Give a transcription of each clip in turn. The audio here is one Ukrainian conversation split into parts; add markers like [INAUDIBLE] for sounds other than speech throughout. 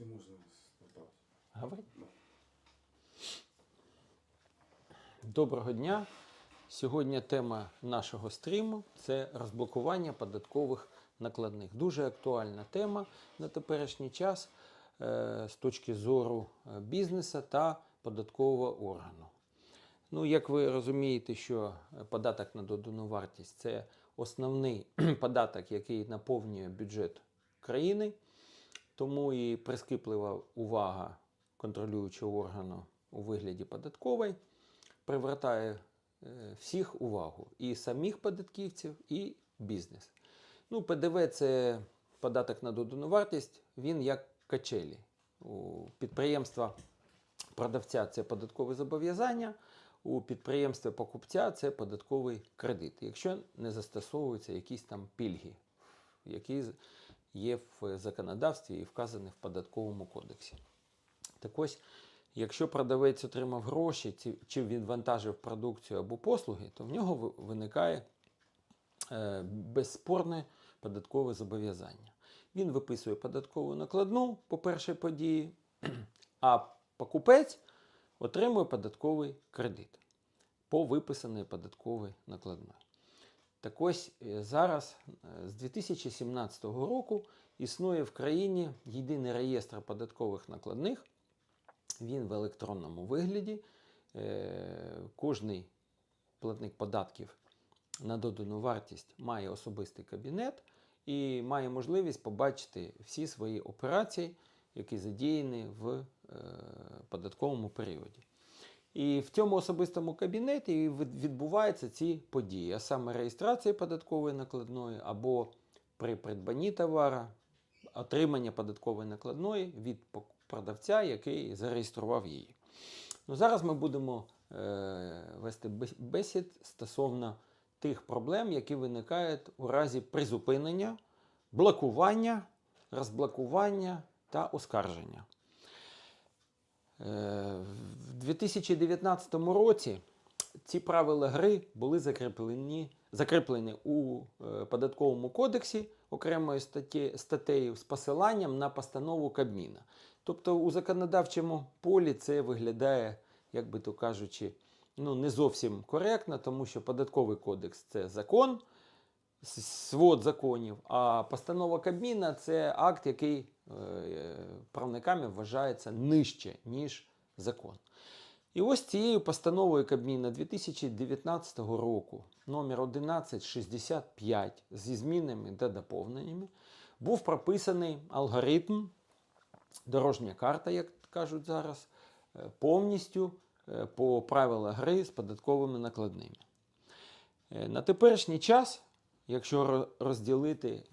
Если можно. Говори. Доброго дня. Сьогодні тема нашого стріму це розблокування податкових накладних. Дуже актуальна тема на теперішній час е, з точки зору е, бізнесу та податкового органу. Ну, як ви розумієте, що податок на додану вартість це основний [CLEARS THROAT] податок, який наповнює бюджет країни. Тому і прискіплива увага контролюючого органу у вигляді податкової привертає е, всіх увагу і самих податківців, і бізнес. Ну, ПДВ це податок на додану вартість, він як качелі. У підприємства продавця це податкове зобов'язання, у підприємства покупця це податковий кредит, якщо не застосовуються якісь там пільги, які є в законодавстві і вказані в податковому кодексі. Так ось, якщо продавець отримав гроші чи відвантажив продукцію або послуги, то в нього виникає е, безспорне податкове зобов'язання. Він виписує податкову накладну по першій події, [CLEARS THROAT] а покупець отримує податковий кредит по виписаної податкової накладної. Так ось е, зараз, е, з 2017 року, існує в країні єдиний реєстр податкових накладних. Він в електронному вигляді. Е, Кожний платник податків на додану вартість має особистий кабінет і має можливість побачити всі свої операції, які задіяні в податковому періоді. І в цьому особистому кабінеті відбуваються ці події, а саме реєстрація податкової накладної або при придбанні товара, отримання податкової накладної від продавця, який зареєстрував її. Ну, зараз ми будемо е, вести бесід стосовно тих проблем, які виникають у разі призупинення, блокування, розблокування та оскарження. Е, 2019 році ці правила гри були закріплені, закріплені у е, податковому кодексі окремою статті, статтею з посиланням на постанову Кабміна. Тобто у законодавчому полі це виглядає, як би то кажучи, ну, не зовсім коректно, тому що податковий кодекс це закон, свод законів, а постанова Кабміна це акт, який е, правниками вважається нижче, ніж закон. І ось цією постановою Кабміна 2019 року, номер 1165, зі змінами та доповненнями, був прописаний алгоритм, дорожня карта, як кажуть зараз, е, повністю е, по правилах гри з податковими накладними. Е, На теперішній час, якщо розділити,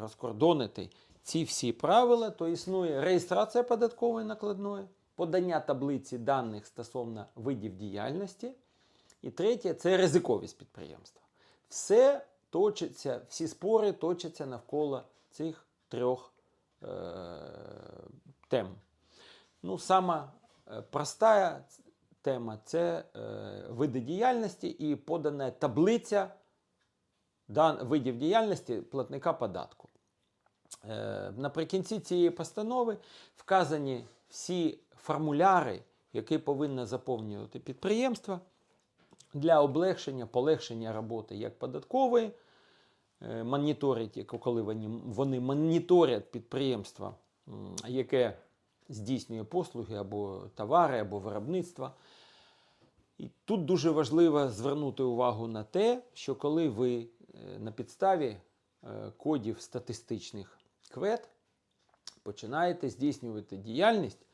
розкордонити ці всі правила, то існує реєстрація податкової накладної, подання таблиці даних стосовно видів діяльності. І третє це ризиковість підприємства. Все точиться, всі спори точаться навколо цих трьох е, тем. Ну, сама е, проста тема це е, види діяльності і подана таблиця дан, видів діяльності платника податку. Е, наприкінці цієї постанови вказані всі формуляри, які повинно заповнювати підприємство для облегшення, полегшення роботи як податкової, е, моніторить, коли вони, вони моніторять підприємство, яке здійснює послуги або товари, або виробництва. І тут дуже важливо звернути увагу на те, що коли ви е, на підставі е, кодів статистичних квет починаєте здійснювати діяльність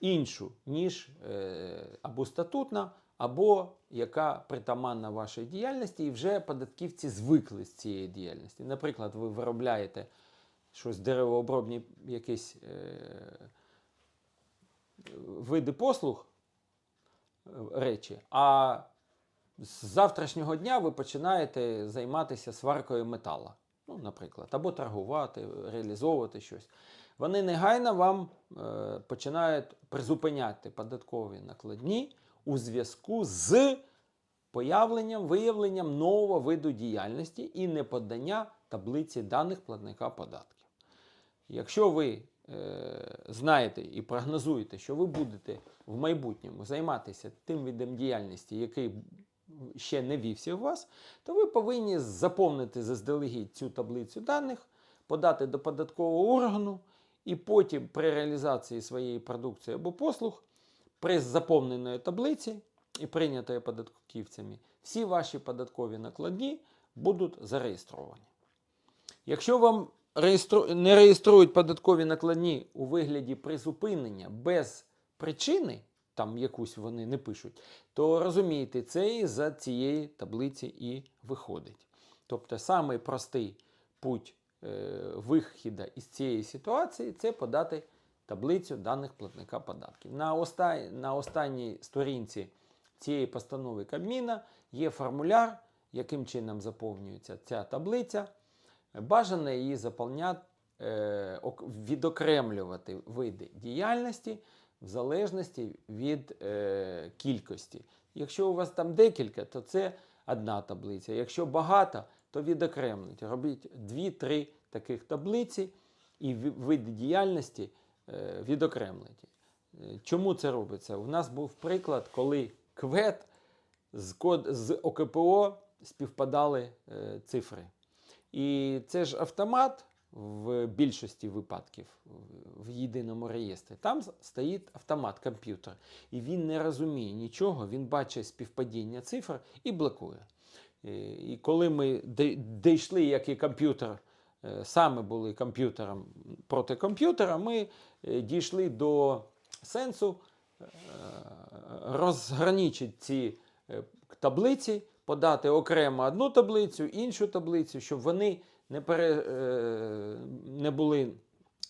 іншу, ніж е, або статутна, або яка притаманна вашій діяльності, і вже податківці звикли з цієї діяльності. Наприклад, ви виробляєте щось деревообробні якісь е, види послуг, е, речі, а з завтрашнього дня ви починаєте займатися сваркою метала, ну, наприклад, або торгувати, реалізовувати щось. Вони негайно вам е, починають призупиняти податкові накладні у зв'язку з появленням, виявленням нового виду діяльності і неподання таблиці даних платника податків. Якщо ви е, знаєте і прогнозуєте, що ви будете в майбутньому займатися тим видом діяльності, який ще не вівся у вас, то ви повинні заповнити заздалегідь цю таблицю даних, подати до податкового органу, і потім при реалізації своєї продукції або послуг, при заповненої таблиці і прийнятої податківцями, всі ваші податкові накладні будуть зареєстровані. Якщо вам не реєструють податкові накладні у вигляді призупинення без причини, там якусь вони не пишуть, то розумієте, це і за цієї таблиці і виходить. Тобто самий простий путь вихіда із цієї ситуації це подати таблицю даних платника податків. На, оста... на останній сторінці цієї постанови Кабміна є формуляр, яким чином заповнюється ця таблиця. Бажано її заповняти, е, відокремлювати види діяльності в залежності від е, кількості. Якщо у вас там декілька, то це одна таблиця. Якщо багато, то відокремлюйте. Робіть 2-3 таких таблиці і види діяльності е, відокремлюйте. Е, Чому це робиться? У нас був приклад, коли квет з, код, з ОКПО співпадали е, цифри. І це ж автомат в більшості випадків в єдиному реєстрі. Там стоїть автомат, комп'ютер. І він не розуміє нічого, він бачить співпадіння цифр і блокує. І коли ми дійшли, як і комп'ютер, е, саме були комп'ютером проти комп'ютера, ми е, дійшли до сенсу е, розграничити ці таблиці, подати окремо одну таблицю, іншу таблицю, щоб вони не, пере, не були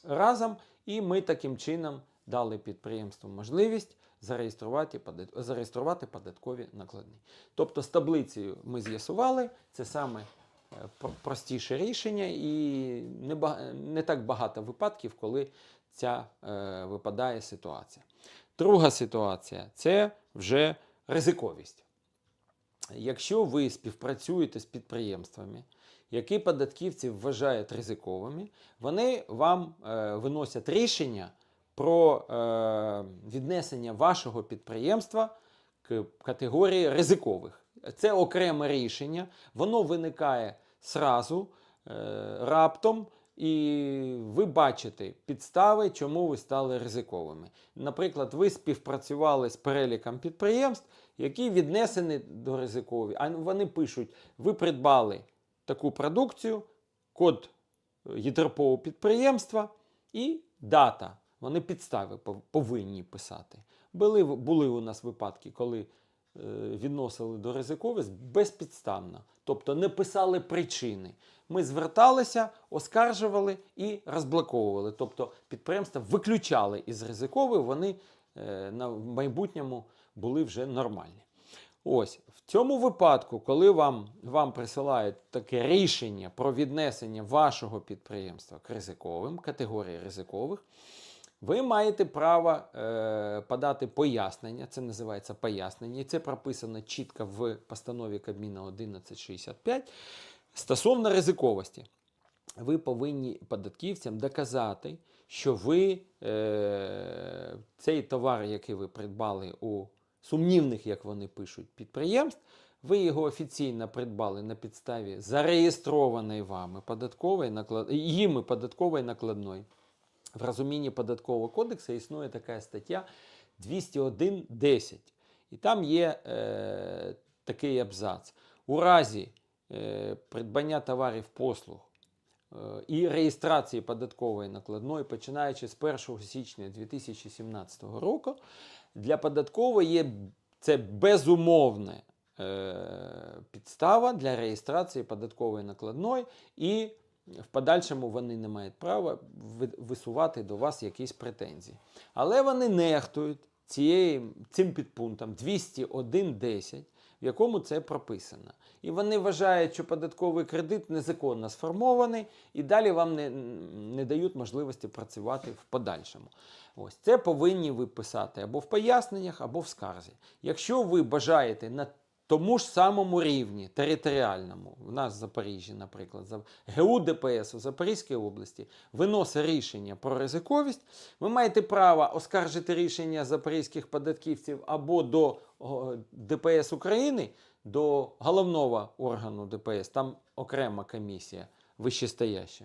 разом, і ми таким чином дали підприємству можливість зареєструвати, зареєструвати податкові накладні. Тобто з таблицею ми з'ясували, це саме е, простіше рішення, і не, так багато випадків, коли ця е, випадає ситуація. Друга ситуація це вже ризиковість. Якщо ви співпрацюєте з підприємствами, які податківці вважають ризиковими, вони вам е, виносять рішення про е, віднесення вашого підприємства к категорії ризикових. Це окреме рішення, воно виникає сразу, е, раптом, і ви бачите підстави, чому ви стали ризиковими. Наприклад, ви співпрацювали з переліком підприємств, які віднесені до ризикові. А вони пишуть: ви придбали таку продукцію, код ЄДРПО підприємства і дата. Вони підстави повинні писати. Були, були у нас випадки, коли е, відносили до ризиковість безпідставно, тобто не писали причини. Ми зверталися, оскаржували і розблоковували. Тобто підприємства виключали із ризикових, вони е, на майбутньому були вже нормальні. Ось в цьому випадку, коли вам, вам присилають таке рішення про віднесення вашого підприємства к ризиковим, категорії ризикових, ви маєте право е, подати пояснення, це називається пояснення, і це прописано чітко в постанові Кабміна 1165 стосовно ризиковості. Ви повинні податківцям доказати, що ви е, цей товар, який ви придбали у сумнівних, як вони пишуть, підприємств, ви його офіційно придбали на підставі зареєстрованої вами податкової наклад... їми податкової накладної. В розумінні податкового кодексу існує така стаття 201.10. І там є е, такий абзац. У разі е, придбання товарів послуг е, і реєстрації податкової накладної, починаючи з 1 січня 2017 року, для податкової є це безумовне е, підстава для реєстрації податкової накладної, і в подальшому вони не мають права висувати до вас якісь претензії. Але вони нехтують цією, цим підпунктом 201.10, в якому це прописано. І вони вважають, що податковий кредит незаконно сформований, і далі вам не, не дають можливості працювати в подальшому. Ось це повинні ви писати або в поясненнях, або в скарзі. Якщо ви бажаєте на тому ж самому рівні територіальному, у нас в Запоріжжі, наприклад, ГУ ДПС у Запорізькій області виносить рішення про ризиковість, ви маєте право оскаржити рішення запорізьких податківців або до ДПС України, до головного органу ДПС, там окрема комісія вищестояща.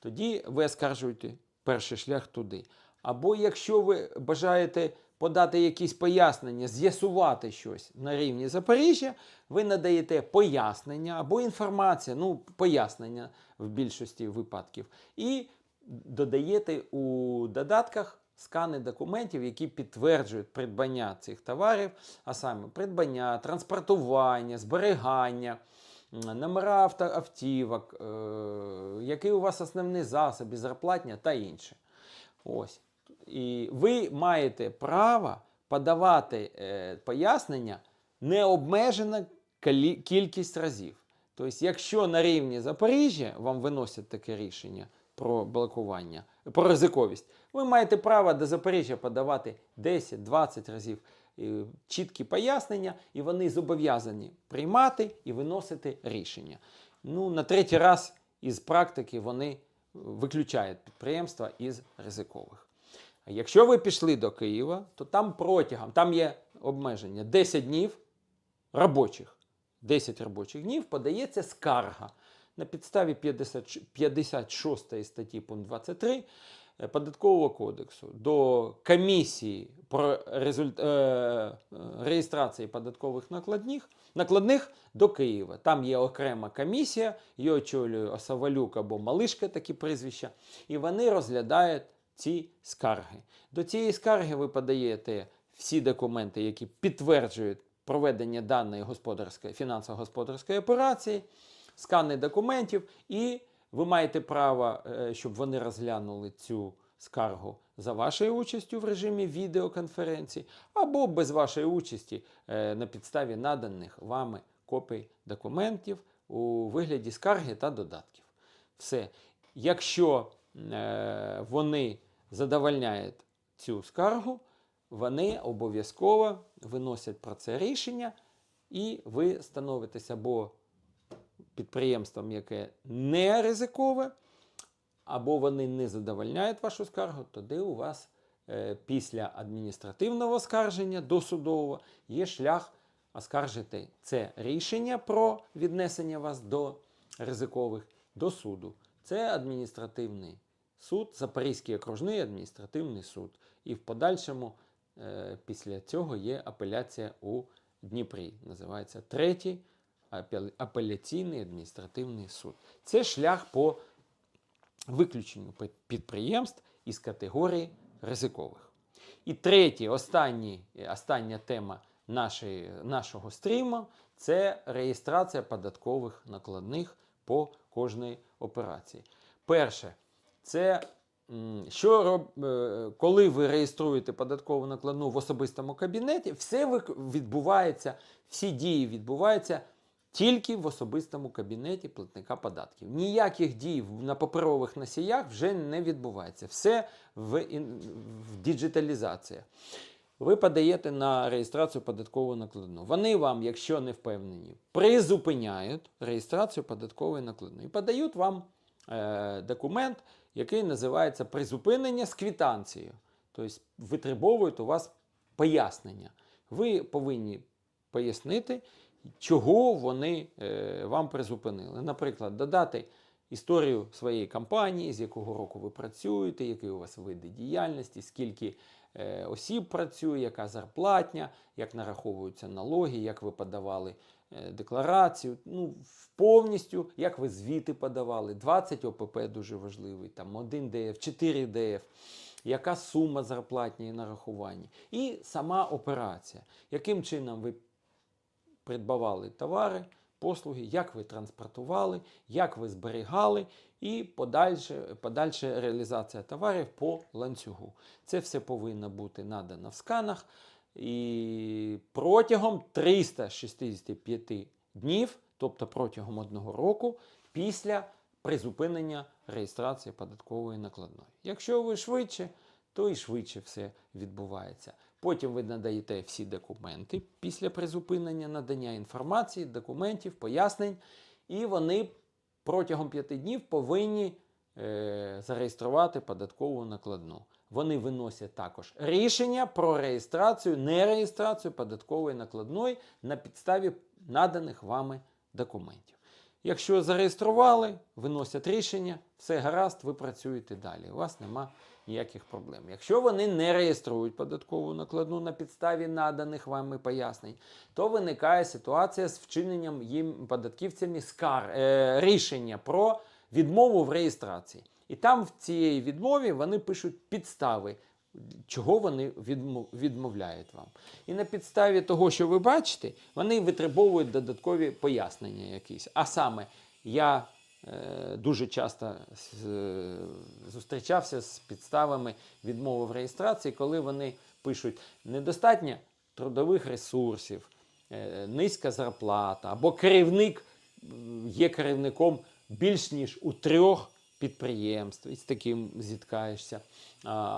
Тоді ви оскаржуєте перший шлях туди. Або якщо ви бажаєте подати якісь пояснення, з'ясувати щось на рівні Запоріжжя, ви надаєте пояснення або інформація, ну, пояснення в більшості випадків, і додаєте у додатках скани документів, які підтверджують придбання цих товарів, а саме придбання, транспортування, зберігання. Номера авто, автівок, е, який у вас основний засіб, зарплатня та інше. Ось. І ви маєте право подавати е, пояснення необмежена кількість разів. Тобто, якщо на рівні Запоріжжя вам виносять таке рішення про блокування, про ризиковість, ви маєте право до Запоріжжя подавати 10-20 разів е, чіткі пояснення, і вони зобов'язані приймати і виносити рішення. Ну, на третій раз із практики вони виключають підприємства із ризикових. Якщо ви пішли до Києва, то там протягом, там є обмеження 10 днів робочих. 10 робочих днів подається скарга на підставі 50 56 статті пункт 23 е, Податкового кодексу до комісії про результ... е, е, реєстрації податкових накладних, накладних до Києва. Там є окрема комісія, її очолює Осавалюк або Малишка, такі прізвища, і вони розглядають ці скарги. До цієї скарги ви подаєте всі документи, які підтверджують проведення даної господарської фінансово-господарської операції, скани документів, і ви маєте право, е, щоб вони розглянули цю скаргу за вашою участю в режимі відеоконференції, або без вашої участі е, на підставі наданих вами копій документів у вигляді скарги та додатків. Все. Якщо е, вони задовольняють цю скаргу, вони обов'язково виносять про це рішення, і ви становитесь або підприємством, яке не ризикове, або вони не задовольняють вашу скаргу, тоді у вас е, після адміністративного скарження досудового є шлях оскаржити це рішення про віднесення вас до ризикових до суду. Це адміністративний суд, Запорізький окружний адміністративний суд. І в подальшому е, після цього є апеляція у Дніпрі. Називається третій апеляційний адміністративний суд. Це шлях по виключенню підприємств із категорії ризикових. І третє, останній, остання тема нашої, нашого стріму це реєстрація податкових накладних по кожній операції. Перше, це що е, коли ви реєструєте податкову накладну в особистому кабінеті, все відбувається, всі дії відбуваються тільки в особистому кабінеті платника податків. Ніяких дій на паперових носіях вже не відбувається. Все в, в діджиталізація. Ви подаєте на реєстрацію податкову накладну. Вони вам, якщо не впевнені, призупиняють реєстрацію податкової накладної і подають вам е, документ, який називається призупинення з квитанцією. Тобто витребовують у вас пояснення. Ви повинні пояснити, чого вони е, вам призупинили. Наприклад, додати історію своєї компанії, з якого року ви працюєте, які у вас види діяльності, скільки е, осіб працює, яка зарплатня, як нараховуються налоги, як ви подавали декларацію. Ну, повністю, як ви звіти подавали. 20 ОПП дуже важливий, там 1 ДФ, 4 ДФ. Яка сума зарплатні нарахування? І сама операція. Яким чином ви придбавали товари, послуги, як ви транспортували, як ви зберігали, і подальше, подальша реалізація товарів по ланцюгу. Це все повинно бути надано в сканах. І протягом 365 днів, тобто протягом одного року, після призупинення реєстрації податкової накладної. Якщо ви швидше, то і швидше все відбувається. Потім ви надаєте всі документи після призупинення надання інформації, документів, пояснень, і вони протягом п'яти днів повинні е, зареєструвати податкову накладну. Вони виносять також рішення про реєстрацію, нереєстрацію податкової накладної на підставі наданих вами документів. Якщо зареєстрували, виносять рішення, все гаразд, ви працюєте далі. У вас нема ніяких проблем. Якщо вони не реєструють податкову накладну на підставі наданих вами пояснень, то виникає ситуація з вчиненням їм податківцями скар, е, рішення про відмову в реєстрації. І там в цій відмові вони пишуть підстави, чого вони відмовляють вам. І на підставі того, що ви бачите, вони витребовують додаткові пояснення якісь. А саме, я е, дуже часто е, зустрічався з підставами відмови в реєстрації, коли вони пишуть недостатньо трудових ресурсів, е, низька зарплата, або керівник є керівником більш ніж у трьох підприємств, і з таким зіткаєшся.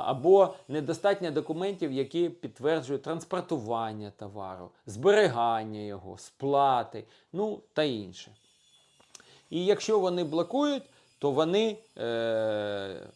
Або недостатньо документів, які підтверджують транспортування товару, зберігання його, сплати, ну та інше. І якщо вони блокують, то вони е,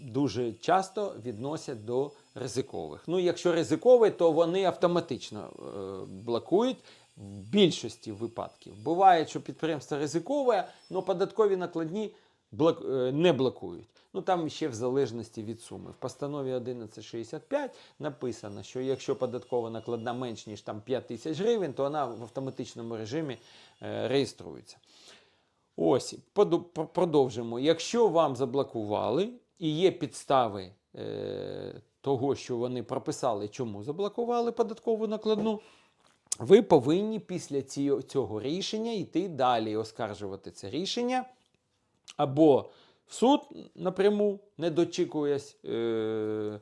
дуже часто відносять до ризикових. Ну, якщо ризиковий, то вони автоматично е, блокують в більшості випадків. Буває, що підприємство ризикове, але податкові накладні е, не блокують. Ну там ще в залежності від суми. В постанові 1165 написано, що якщо податкова накладна менш ніж там 5 тисяч гривень, то вона в автоматичному режимі е, реєструється. Ось, продовжимо. Якщо вам заблокували і є підстави е, того, що вони прописали, чому заблокували податкову накладну, ви повинні після цього рішення йти далі, оскаржувати це рішення або в суд напряму, не дочікуясь е,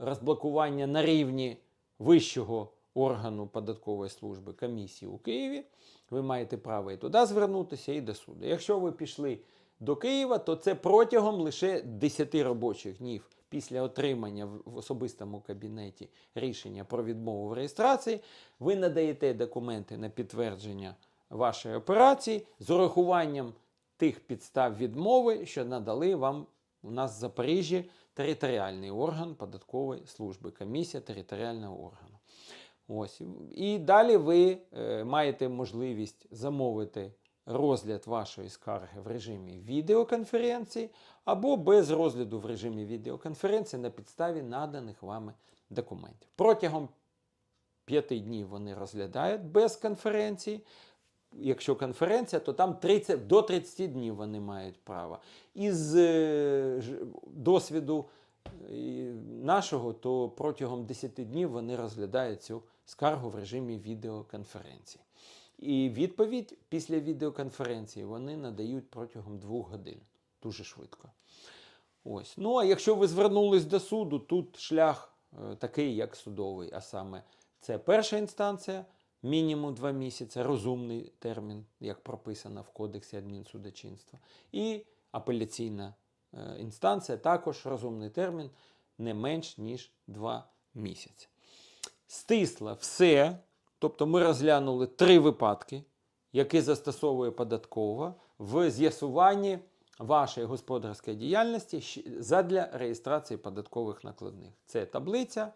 розблокування на рівні вищого органу податкової служби комісії у Києві. Ви маєте право і туди звернутися, і до суду. Якщо ви пішли до Києва, то це протягом лише 10 робочих днів після отримання в особистому кабінеті рішення про відмову в реєстрації, ви надаєте документи на підтвердження вашої операції з урахуванням тих підстав відмови, що надали вам у нас в Запоріжжі територіальний орган податкової служби, комісія територіального органу. Ось. І далі ви е, маєте можливість замовити розгляд вашої скарги в режимі відеоконференції або без розгляду в режимі відеоконференції на підставі наданих вами документів. Протягом п'яти днів вони розглядають без конференції. Якщо конференція, то там 30, до 30 днів вони мають право. Із е, досвіду е, нашого, то протягом 10 днів вони розглядають цю скаргу в режимі відеоконференції. І відповідь після відеоконференції вони надають протягом двох годин. Дуже швидко. Ось. Ну а якщо ви звернулись до суду, тут шлях е, такий, як судовий, а саме це перша інстанція, мінімум два місяці, розумний термін, як прописано в Кодексі адмінсудочинства. І апеляційна е, інстанція також розумний термін не менш ніж два місяці. Стисло все. Тобто ми розглянули три випадки, які застосовує податкова в з'ясуванні вашої господарської діяльності задля реєстрації податкових накладних. Це таблиця,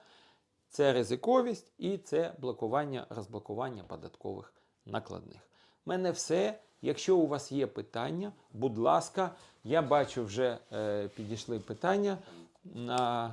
це ризиковість і це блокування, розблокування податкових накладних. У мене все. Якщо у вас є питання, будь ласка, я бачу, вже е, підійшли питання на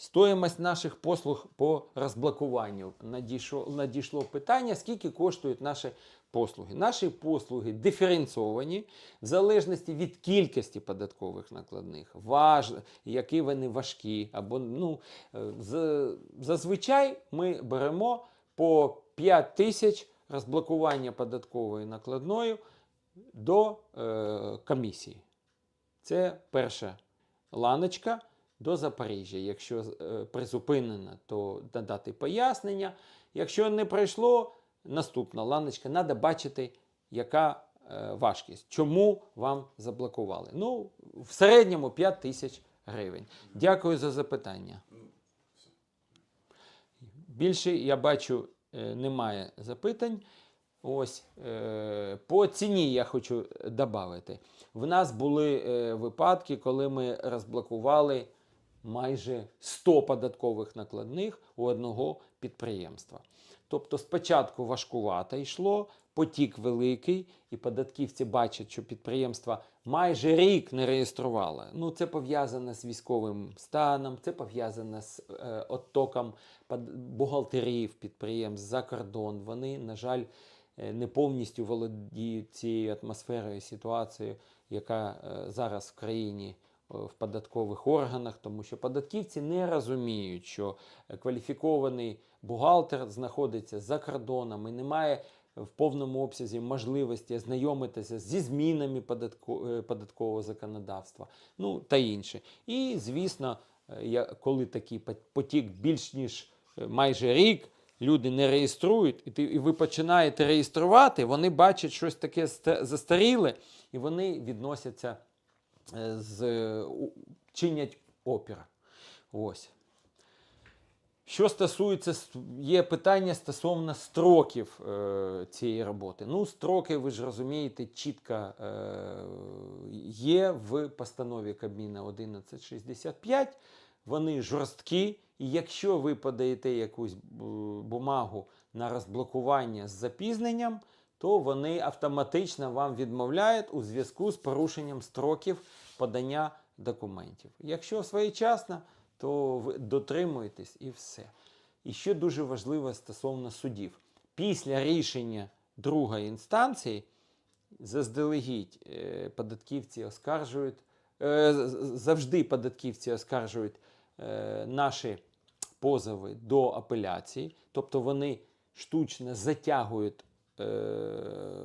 Стоїмость наших послуг по розблокуванню. Надійшло, надійшло питання, скільки коштують наші послуги. Наші послуги диференційовані в залежності від кількості податкових накладних, важ, які вони важкі. Або, ну, е, з- зазвичай ми беремо по 5 тисяч розблокування податкової накладною до е, комісії. Це перша ланочка до Запоріжжя. Якщо е, призупинено, то надати пояснення. Якщо не пройшло, наступна ланочка, треба бачити, яка е, важкість, чому вам заблокували. Ну, в середньому 5 тисяч гривень. Дякую за запитання. Більше я бачу, е, немає запитань. Ось по ціні я хочу додати. В нас були випадки, коли ми розблокували майже 100 податкових накладних у одного підприємства. Тобто спочатку важкувато йшло, потік великий, і податківці бачать, що підприємство майже рік не реєструвало. Ну, це пов'язано з військовим станом, це пов'язано з е, оттоком бухгалтерів підприємств за кордон. Вони, на жаль, е, не повністю володіють цією атмосферою, ситуацією, яка е, зараз в країні в податкових органах, тому що податківці не розуміють, що е, кваліфікований бухгалтер знаходиться за кордоном і немає в повному обсязі можливості ознайомитися зі змінами е, податкового законодавства, ну та інше. І звісно, е, коли такий потік більш ніж е, майже рік. Люди не реєструють, і, ти, і ви починаєте реєструвати, вони бачать щось таке застаріле, і вони відносяться е, з е, у- чинять опір. Ось. Що стосується, є питання стосовно строків е, цієї роботи. Ну, строки, ви ж розумієте, чітко е, є в постанові Кабміна 1165. Вони жорсткі, і якщо ви подаєте якусь бумагу на розблокування з запізненням, то вони автоматично вам відмовляють у зв'язку з порушенням строків подання документів. Якщо своєчасно, то ви дотримуєтесь і все. І що дуже важливо стосовно судів. Після рішення другої інстанції заздалегідь е, податківці оскаржують, е, завжди податківці оскаржують е, наші позови до апеляції, тобто вони штучно затягують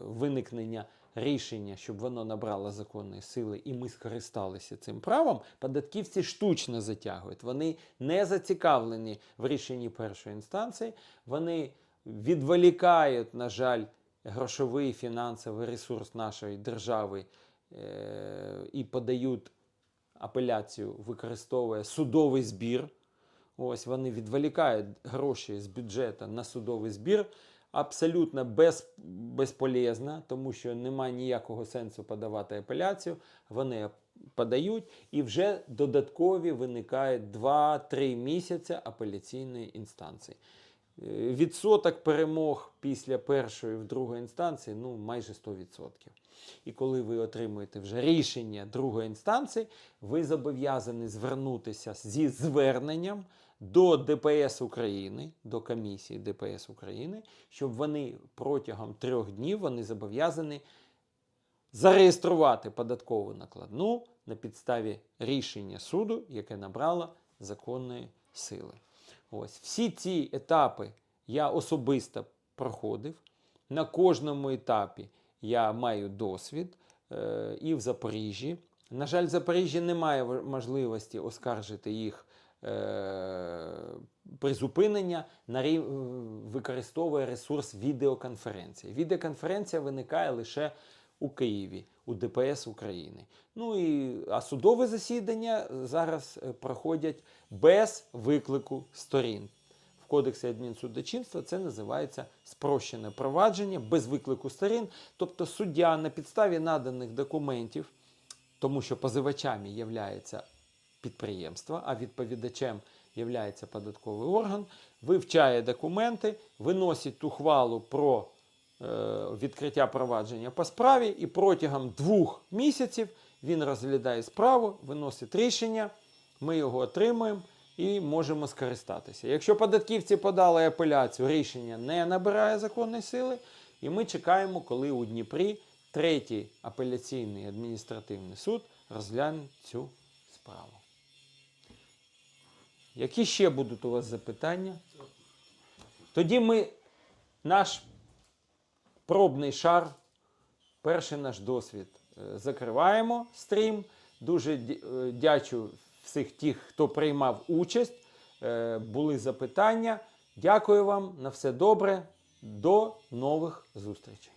виникнення рішення, щоб воно набрало законної сили, і ми скористалися цим правом. Податківці штучно затягують. Вони не зацікавлені в рішенні першої інстанції, вони відволікають, на жаль, грошовий фінансовий ресурс нашої держави е, і подають апеляцію, використовує судовий збір. Ось вони відволікають гроші з бюджету на судовий збір. Абсолютно без, безполезно, тому що немає ніякого сенсу подавати апеляцію. Вони подають і вже додаткові виникають 2-3 місяці апеляційної інстанції. Е, Відсоток перемог після першої в другої інстанції ну майже 100%. І коли ви отримуєте вже рішення другої інстанції, ви зобов'язані звернутися зі зверненням до ДПС України, до комісії ДПС України, щоб вони протягом трьох днів вони зобов'язані зареєструвати податкову накладну на підставі рішення суду, яке набрало законної сили. Ось всі ці етапи я особисто проходив. На кожному етапі я маю досвід е, і в Запоріжжі. На жаль, в Запоріжжі немає можливості оскаржити їх призупинення, на рів- використовує ресурс відеоконференції. Відеоконференція виникає лише у Києві, у ДПС України. Ну і а судове засідання зараз е, проходять без виклику сторін. В Кодексі адмінсудочинства це називається спрощене провадження без виклику сторін. Тобто суддя на підставі наданих документів, тому що позивачами є підприємство, а відповідачем є податковий орган, вивчає документи, виносить ухвалу про е, відкриття провадження по справі, і протягом двох місяців він розглядає справу, виносить рішення, ми його отримуємо і можемо скористатися. Якщо податківці подали апеляцію, рішення не набирає законної сили, і ми чекаємо, коли у Дніпрі третій апеляційний адміністративний суд розгляне цю справу. Які ще будуть у вас запитання? Тоді ми наш пробний шар, перший наш досвід е, закриваємо стрім. Дуже е, дячу всіх тих, хто приймав участь. Е, Були запитання. Дякую вам на все добре. До нових зустрічей.